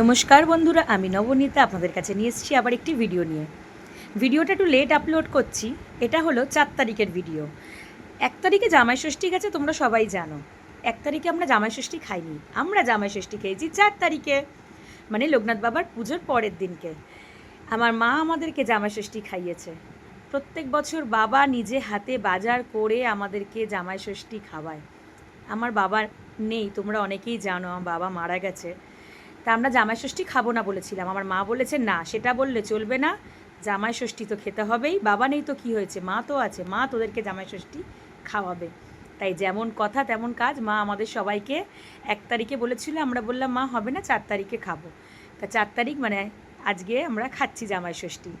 নমস্কার বন্ধুরা, আমি নবনীতা আপনাদের কাছে নিয়ে এসেছি আবার একটি ভিডিও নিয়ে। ভিডিওটা একটু লেট আপলোড করছি, এটা হলো চার তারিখের ভিডিও এক তারিখে জামাই ষষ্ঠী গেছে, তোমরা সবাই জানো। এক তারিখে আমরা জামাই ষষ্ঠী খাইনি, আমরা জামাই ষষ্ঠী খেয়েছি চার তারিখে। মানে লোকনাথ বাবার পুজোর পরের দিনকে। আমার মা আমাদেরকে জামাই ষষ্ঠী খাইয়েছে। প্রত্যেক বছর বাবা নিজে হাতে বাজার করে আমাদেরকে জামাই ষষ্ঠী খাওয়ায়। আমার বাবার নেই, তোমরা অনেকেই জানো, আমার বাবা মারা গেছে। তা আমরা জামাই ষষ্ঠী খাব না বলেছিলাম। আমার মা বলেছে, না, সেটা বললে চলবে না। জামাই ষষ্ঠী তো খেতে হবেই। বাবা নেই তো কি হয়েছে? মা তো আছে। মা তোদেরকে জামাই ষষ্ঠী খাওয়াবে। তাই যেমন কথা, তেমন কাজ। মা আমাদের সবাইকে এক তারিখে বলেছিল, আমরা বললাম, মা, হবে না, চার তারিখে খাব। তা চার তারিখ মানে আজকে আমরা খাচ্ছি জামাই ষষ্ঠী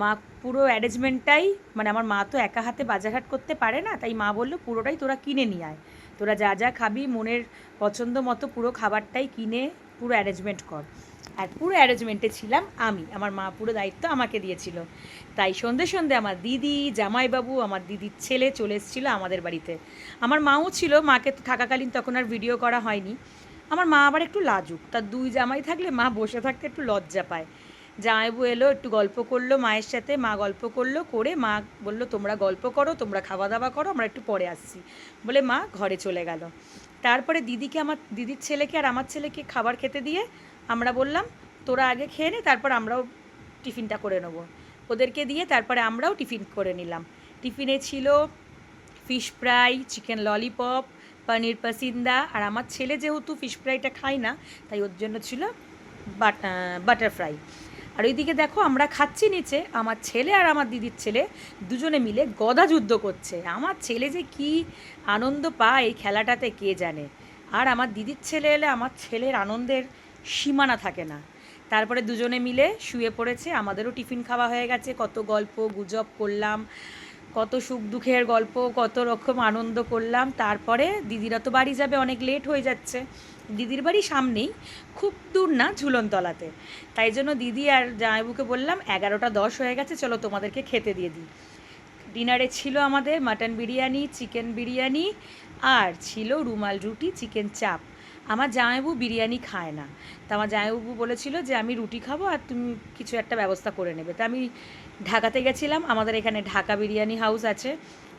মা পুরো অ্যারেঞ্জমেন্টটাই মানে আমার মা তো একা হাতে বাজারহাট করতে পারে না, তাই মা বলল, পুরোটাই তোরা কিনে নিয়ে আয়। তোরা যা যা খাবি, মনের পছন্দ মতো পুরো খাবারটাই কিনে পুরো অ্যারেঞ্জমেন্ট কর। আর পুরো অ্যারেঞ্জমেন্টে ছিলাম আমি। আমার মা পুরো দায়িত্ব আমাকে দিয়েছিল। তাই সন্ধে সন্ধে আমার দিদি, জামাইবাবু, আমার দিদির ছেলে চলে এসেছিল আমাদের বাড়িতে। আমার মাও ছিল, মাকে থাকাকালীন তখন আর ভিডিও করা হয়নি। আমার মা আবার একটু লাজুক। তার দুই জামাই থাকলে মা বসে থাকতে একটু লজ্জা পায়। জামাইবু এলো, একটু গল্প করল, মায়ের সাথে, মা গল্প করল, করে মা বলল, তোমরা গল্প করো, তোমরা খাওয়া দাওয়া করো, আমরা একটু পরে আসছি। বলে মা ঘরে চলে গেল। তারপরে দিদিকে আমার, দিদির ছেলেকে আর আমার ছেলেকে খাবার খেতে দিয়ে আমরা বললাম, তোরা আগে খেয়ে নে, তারপর আমরাও টিফিনটা করে নেব। ওদেরকে দিয়ে তারপরে আমরাও টিফিন করে নিলাম। টিফিনে ছিল fish fry, chicken lollipop, paneer pasinda, আর আমার ছেলে যেহেতু ফিশ ফ্রাইটা খায় না, তাই ওর জন্য ছিল বাট বাটার ফ্রাই আর ওইদিকে দেখো, আমরা খাচ্ছি নিচে, আমার ছেলে আর আমার দিদির ছেলে দুজনে মিলে গদা যুদ্ধ করছে। আমার ছেলে যে কি আনন্দ পায় এই খেলাটাতে, কে জানে? আর আমার দিদির ছেলে এলে আমার ছেলের আনন্দের সীমানা থাকে না। তারপরে দুজনে মিলে শুয়ে পড়েছে, আমাদেরও টিফিন খাওয়া হয়ে গেছে। কত গল্প গুজব করলাম, কত সুখ দুঃখের গল্প, কত রকম আনন্দ করলাম। তারপরে দিদিরা তো বাড়ি যাবে, অনেক লেট হয়ে যাচ্ছে। দিদির বাড়ি সামনেই, খুব দূর না ঝুলনতলাতে। তাই জন্য দিদি আর জামাইবুকে বললাম, এগারোটা দশ হয়ে গেছে, চলো তোমাদেরকে খেতে দিয়ে দিই। ডিনারে ছিল আমাদের মাটন বিরিয়ানি, চিকেন বিরিয়ানি, আর ছিল রুমাল রুটি, চিকেন চাপ। আমার জামাইবু বিরিয়ানি খায় না। তা আমার জামাইবাবু বলেছিল যে, আমি রুটি খাব আর তুমি কিছু একটা ব্যবস্থা করে নেবে। তা আমি ঢাকাতে গেছিলাম। আমাদের এখানে ঢাকা বিরিয়ানি হাউস আছে।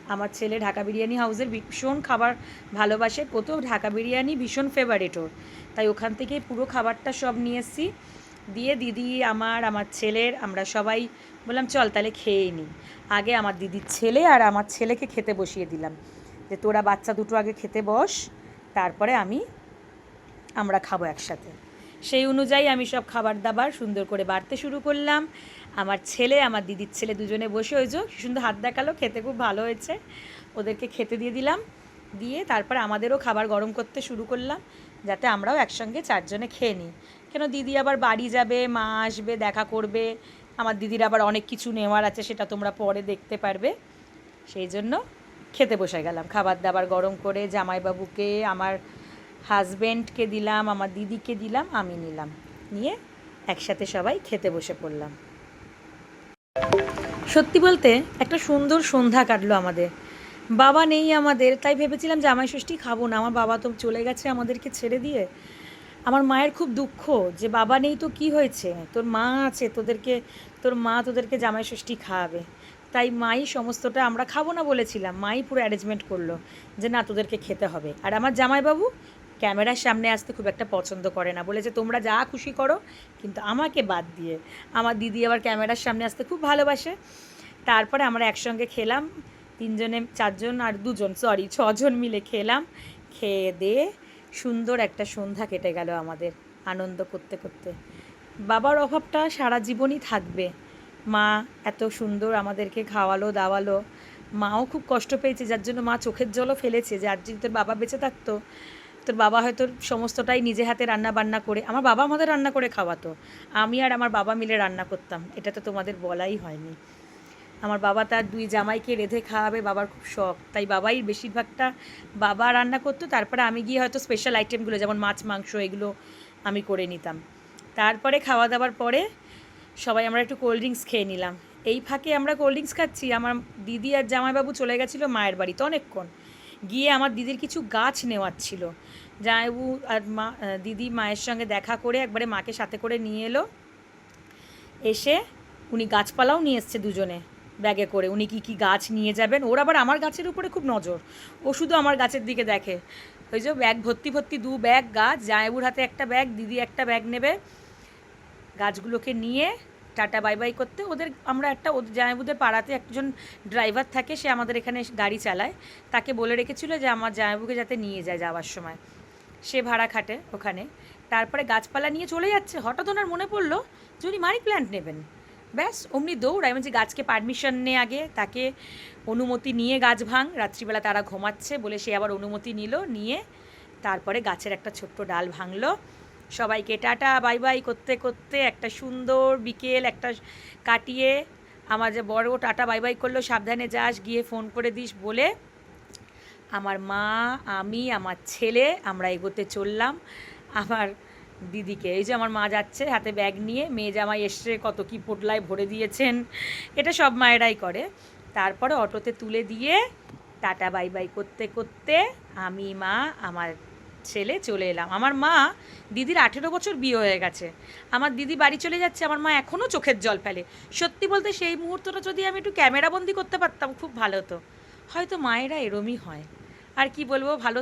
আমার ছেলে ঢাকা বিরিয়ানি হাউসের ভীষণ খাবার ভালোবাসে। কত ঢাকা বিরিয়ানি ভীষণ ফেভারিট ওর। তাই ওখান থেকে পুরো খাবারটা সব নিয়ে এসেছি। দিয়ে দিদি, আমার আমার ছেলের, আমরা সবাই বললাম, চল তাহলে খেয়েই নিই আগে আমার দিদির ছেলে আর আমার ছেলেকে খেতে বসিয়ে দিলাম। যে তোরা বাচ্চা দুটো আগে খেতে বস, তারপরে আমি, আমরা খাব একসাথে। সেই অনুযায়ী আমি সব খাবার দাবার সুন্দর করে বাড়তে শুরু করলাম। আমার ছেলে, আমার দিদির ছেলে দুজনে বসে কি সুন্দর হাত দেখাল, খেতে খুব ভালো হয়েছে। ওদেরকে খেতে দিয়ে দিলাম। দিয়ে তারপর আমাদেরও খাবার গরম করতে শুরু করলাম, যাতে আমরাও একসঙ্গে চারজনে খেয়ে নিই। কেন দিদি আবার বাড়ি যাবে, মা আসবে, দেখা করবে। আমার দিদির আবার অনেক কিছু নেওয়ার আছে, সেটা তোমরা পরে দেখতে পারবে। সেই জন্য খেতে বসে গেলাম। খাবার দাবার গরম করে জামাইবাবুকে, আমার হাজব্যান্ডকে দিলাম, আমার দিদিকে দিলাম, আমি নিলাম। নিয়ে একসাথে সবাই খেতে বসে পড়লাম। সত্যি বলতে একটা সুন্দর সন্ধ্যা কাটলো আমাদের। বাবা নেই আমাদের, তাই ভেবেছিলাম জামাই ষষ্ঠী খাব না। আমার বাবা তো চলে গেছে আমাদেরকে ছেড়ে দিয়ে। আমার মায়ের খুব দুঃখ যে বাবা নেই তো কি হয়েছে? তোর মা আছে, তোদেরকে, তোর মা তোদেরকে জামাই ষষ্ঠী খাওয়াবে। তাই মাই সমস্তটা আমরা খাব না বলেছিলাম। মাই পুরো অ্যারেঞ্জমেন্ট করল যে না, তোদেরকে খেতে হবে। আর আমার জামাইবাবু ক্যামেরার সামনে আসতে খুব একটা পছন্দ করে না। বলেছে, তোমরা যা খুশি করো, কিন্তু আমাকে বাদ দিয়ে। আমার দিদি আবার ক্যামেরার সামনে আসতে খুব ভালোবাসে। তারপরে আমরা একসঙ্গে খেলাম। তিনজনে, চারজন আর দুজন সরি ছজন মিলে খেলাম। খেয়ে দিয়ে সুন্দর একটা সন্ধ্যা কেটে গেল আমাদের, আনন্দ করতে করতে। বাবার অভাবটা সারা জীবনই থাকবে। মা এত সুন্দর আমাদেরকে খাওয়ালো, দাওয়ালো। মাও খুব কষ্ট পেয়েছে, যার জন্য মা চোখের জলও ফেলেছে যে, আর যদি তোর বাবা বেঁচে থাকতো তোর বাবা হয়তো সমস্তটাই নিজে হাতে রান্না বান্না করে, আমার বাবা আমাদের রান্না করে খাওয়াতো। আমি আর আমার বাবা মিলে রান্না করতাম, এটা তো তোমাদের বলাই হয়নি। আমার বাবা তার দুই জামাইকে রেঁধে খাওয়াবে, বাবার খুব শখ। তাই বাবাই বেশিরভাগটা বাবা রান্না করতো, তারপরে আমি গিয়ে হয়তো স্পেশাল আইটেমগুলো যেমন মাছ, মাংস, এগুলো আমি করে নিতাম। তারপরে খাওয়া দাওয়ার পরে সবাই আমরা একটু কোল্ড ড্রিঙ্কস খেয়ে নিলাম। এই ফাঁকে আমরা কোল্ড ড্রিঙ্কস খাচ্ছি, আমার দিদি আর জামাইবাবু চলে গেছিল মায়ের বাড়িতে অনেকক্ষণ। গিয়ে আমার দিদির কিছু গাছ নেওয়ার ছিল। জামাইবু আর মা দিদি মায়ের সঙ্গে দেখা করে একবারে মাকে সাথে করে নিয়ে এলো। এসে উনি গাছপালাও নিয়ে এসছে দুজনে ব্যাগে করে। উনি কি কি গাছ নিয়ে যাবেন? ওর আবার আমার গাছের উপরে খুব নজর। ও শুধু আমার গাছের দিকে দেখে। ওই যে ব্যাগ, ভর্তি ভর্তি দু ব্যাগ গাছ জামাইবুর হাতে একটা ব্যাগ, দিদি একটা ব্যাগ নেবে। গাছগুলোকে নিয়ে টাটা, বাই বাই করতে। ওদের, আমরা একটা জামাইবুদের পাড়াতে একজন ড্রাইভার থাকে, সে আমাদের এখানে গাড়ি চালায়। তাকে বলে রেখেছিল যে, আমার জামাইবুকে যাতে নিয়ে যায় যাওয়ার সময়। সে ভাড়া খাটে ওখানে। তারপরে গাছপালা নিয়ে চলে যাচ্ছে। হঠাৎ ওনার মনে পড়ল যে, উনি মানি প্ল্যান্ট নেবেন। ব্যাস, অমনি দৌড়ায় মানে যে গাছকে পারমিশন নে আগে। তাকে অনুমতি নিয়ে গাছ ভাঙ। রাত্রিবেলা তারা ঘুমাচ্ছে বলে সে আবার অনুমতি নিল, নিয়ে তারপরে গাছের একটা ছোট্ট ডাল ভাঙলো। সবাইকে টাটা, বাই বাই করতে করতে একটা সুন্দর বিকেল, একটা কাটিয়ে আমার যে বড় টাটা বাই বাই করল, সাবধানে যাস, গিয়ে ফোন করে দিস বলে আমার মা, আমি, আমার ছেলে আমরা এগোতে চললাম। আমার দিদিকে, এই যে আমার মা যাচ্ছে হাতে ব্যাগ নিয়ে, মেয়ে জামাই এসছে, কত কি পোটলায় ভরে দিয়েছেন, এটা সব মায়েরাই করে। তারপরে অটোতে তুলে দিয়ে টাটা বাই বাই করতে করতে আমি, মা, আমার ছেলে চলে এলাম। আমার মা দিদির আঠেরো বছর বিয়ে হয়ে গেছে। আমার দিদি বাড়ি চলে যাচ্ছে, আমার মা এখনও চোখের জল ফেলে। সত্যি বলতে সেই মুহূর্তটা যদি আমি একটু ক্যামেরাবন্দি করতে পারতাম, খুব ভালো হতো। হয়তো মায়েরা এরমই হয়। আর কি বলব, ভালো